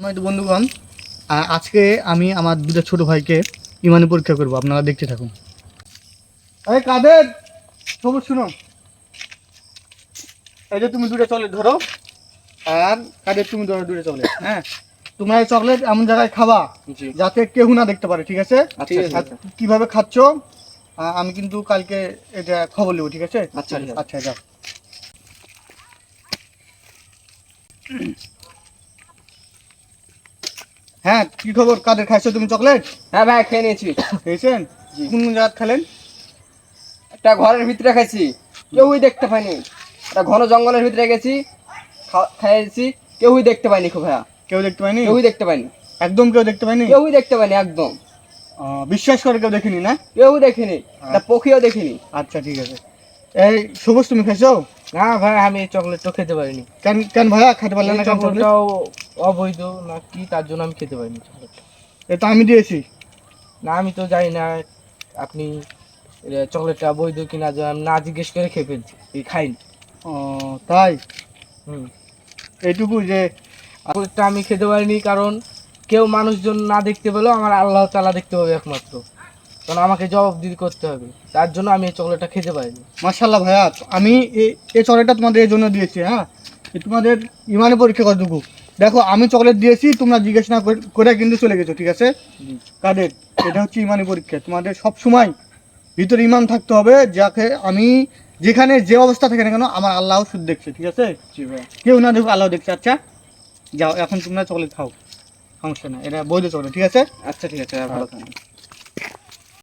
সম্মানিত বন্ধুগণ আজকে আমি আমার দুটো ছোট ভাইকে ইমানে পরীক্ষা করব আপনারা দেখতে থাকুন। আরে কাদের? সবুজ শুনো। এই যে তুমি দুটো চকলেট ধরো আর কাদের তুমি ধরো দুটো চকলেট হ্যাঁ? তোমরা এই চকলেট এমন জায়গায় খাবা যাতে কেউ না দেখতে পারে ঠিক আছে? আচ্ছা, আছে। কীভাবে খাচ্ছ? আমি কিন্তু কালকে এটা খবর নেব ঠিক আছে? আচ্ছা, আচ্ছা যাও। হ্যাঁ কি খবর? কাদের খাইছো তুমি চকলেট? হ্যাঁ ভাই খেয়ে নিয়েছি। খেয়েছেন? কোন জায়গা খেলেন? একটা ঘরের ভিতরে খাইছি। কেউই দেখতে পাইনি। একটা ঘন জঙ্গলের ভিতরে গেছি খা- খাইয়েছি কেউই দেখতে পাইনি খুব ভাইয়া। কেউ দেখতে পাইনি? কেউই দেখতে পাইনি। একদম কেউ দেখতে পাইনি? কেউই দেখতে পাইনি একদম। বিশ্বাস করে কেউ দেখিনি না? কেউ দেখিনি। একটা পক্ষীও দেখিনি। আচ্ছা ঠিক আছে। এই সবুজ তুমি খাইছো? না ভাই আমি এই চকলেটটা খেতে পারিনি। কেন কেন ভাইয়া খেতে পারলেন এই না চকলেটটাও অবৈধ না কি তার জন্য আমি খেতে পারিনি। এটা আমি দিয়েছি। না আমি তো জানি না আপনি চকলেটটা বৈধ কিনা না জিজ্ঞেস করে খেয়ে ফেলছি এই খাইনি। ও তাই? হুম। এইটুকু যে চকলেটটা আমি খেতে পারিনি কারণ কেউ মানুষজন না দেখতে পেলেও আমার আল্লাহ তালা দেখতে পাবে একমাত্র। কারণ আমাকে জবাবদিহি করতে হবে তার জন্য আমি এই চকলেটটা খেতে পারিনি। মার্শাল্লাহ ভাইয়া আমি এই চকলেটটা তোমাদের এই জন্য দিয়েছি হ্যাঁ? তোমাদের ইমানে পরীক্ষা কতটুকু? দেখো আমি চকলেট দিয়েছি তোমরা জিজ্ঞেস না করে- কিন্তু চলে গেছো ঠিক আছে? কাদের? এটা হচ্ছে ইমানি পরীক্ষা। তোমাদের সব সময় ভিতরে ইমান থাকতে হবে যাকে আমি যেখানে যে অবস্থা থাকে না কেন আমার আল্লাহ সুদ দেখছে ঠিক আছে? কেউ না দেখো আল্লাহ দেখছে। আচ্ছা যাও এখন তোমরা চকলেট খাও। সমস্যা না এটা বৈধ চকলেট ঠিক আছে? আচ্ছা ঠিক আছে ভালো